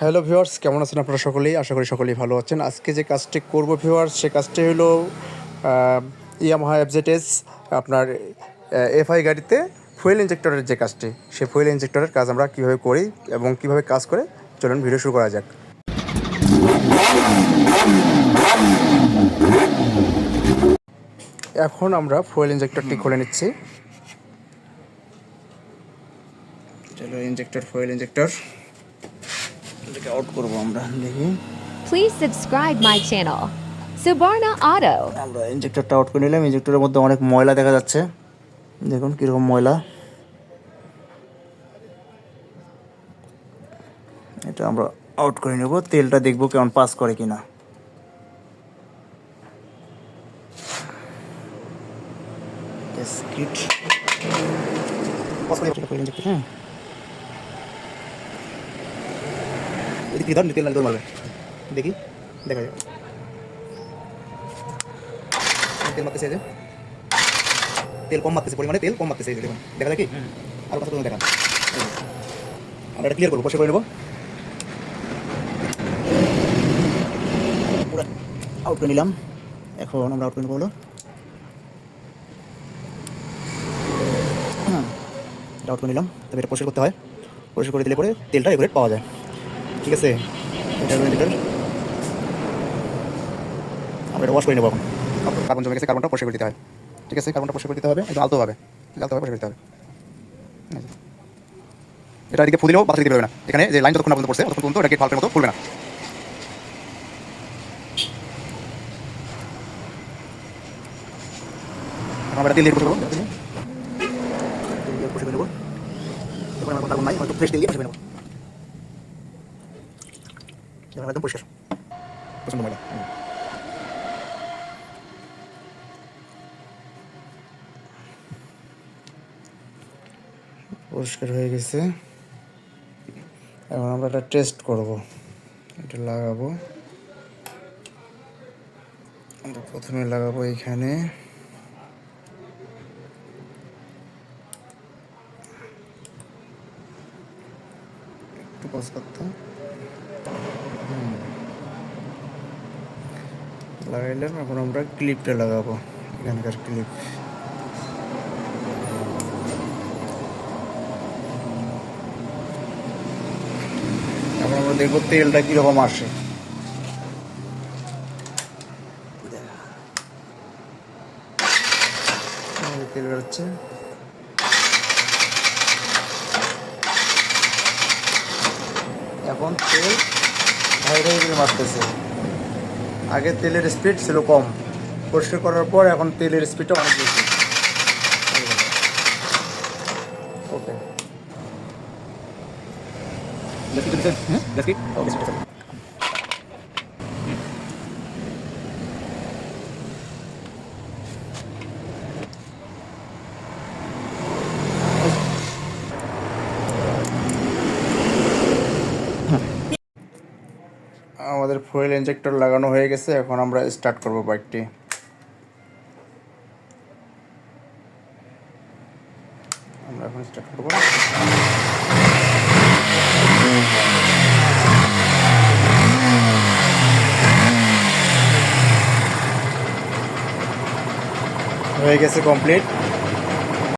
Hello viewers, কেমন আছেন আপনারা সকলেই? আশা করি সকলেই ভালো আছেন। আজকে যে কাজটি করব ভিউয়ার্স, সে কাজটি হলো ইয়ামাহা এফজেটেস আপনার এফআই গাড়িতে ফুয়েল ইঞ্জেক্টরের যে কাজটি। সে ফুয়েল ইঞ্জেক্টরের কাজ আমরা কীভাবে করি এবং কীভাবে কাজ করে, চলুন ভিডিও শুরু করা যাক। এখন আমরা ফুয়েল ইঞ্জেক্টরটি খুলে নিচ্ছি। চলো ইঞ্জেক্টর ফুয়েল ইঞ্জেক্টর এটাকে আউট করব আমরা দেখি। Please subscribe my channel, Subarna Auto. আমরা ইঞ্জেক্টরটা আউট করে নিলাম। ইঞ্জেক্টরের মধ্যে অনেক ময়লা দেখা যাচ্ছে। দেখুন কীরকম ময়লা। এটা আমরা আউট করে নেব। তেলটা দেখব কেমন পাস করে কিনা। পাস করে হ্যাঁ। এদিকে ধর তেল মারবে দেখি দেখা যাবে তেল মারতেছে যে তেল কম মারতেছে পরিমাণে তেল কম মারতেছে দেখুন। দেখা যায় কি? আর কথা এই আমরা এটা ক্লিয়ার করব পরিষ্কার করে নেব। আউট করে নিলাম। এখন আমরা আউট করে নেব হলো। আউট করে নিলাম। তবে এটা পরিষ্কার করতে হয়। পরিষ্কার করে দিলে পরে তেলটা এগুলো পাওয়া যায়। ঠিক আছে? এটা আমরা এটা ওয়াশ করে নেব এখন। কার্বন জমে গেছে কার্বনটা পরিষ্কার করে দিতে হয়। ঠিক আছে? কার্বনটা পরিষ্কার করে দিতে হবে। একদম আলতোভাবে আলতোভাবে পরিষ্কার করতে হবে। এটা এদিকে ফুদিলেও বাতাস দিতে পারবে না। এখানে যে লাইন যতক্ষণ পর্যন্ত পড়ছে, ততক্ষণ পর্যন্ত এটাকে ফাল্টের মতো খুলবে না। আমরা তেল দিয়ে পরিষ্কার করব তেল দিয়ে করে নেব। এখন আমার কার্বন নাই, হয়তো ফ্রেশ তেল দিয়ে করে নেব। এখন একদম পরিষ্কার। প্রচণ্ড ময়লা। পরিষ্কার হয়ে গেছে। এখন আমরা এটা টেস্ট করব। এটা লাগাবো। প্রথমে লাগাবো এখানে একটু পজ করতে লাগাইলাম, এখন আমরা ক্লিপটা লাগাবো। এখানকার ক্লিপ এখন আমরা দেখব তেলটা কীরকম আসে। তেল বেরোচ্ছে। এখন তেল ভাই ভাই করে মারতেছে। আগে তেলের স্পিড ছিল কম। পরিষ্কার করার পর এখন তেলের স্পিডটা অনেক বেশি। ওকে আমাদের ফুয়েল ইঞ্জেক্টর লাগানো হয়ে গেছে, এখন আমরা স্টার্ট করব বাইকটি। আমরা এখন স্টার্ট করব। হয়ে গেছে কমপ্লিট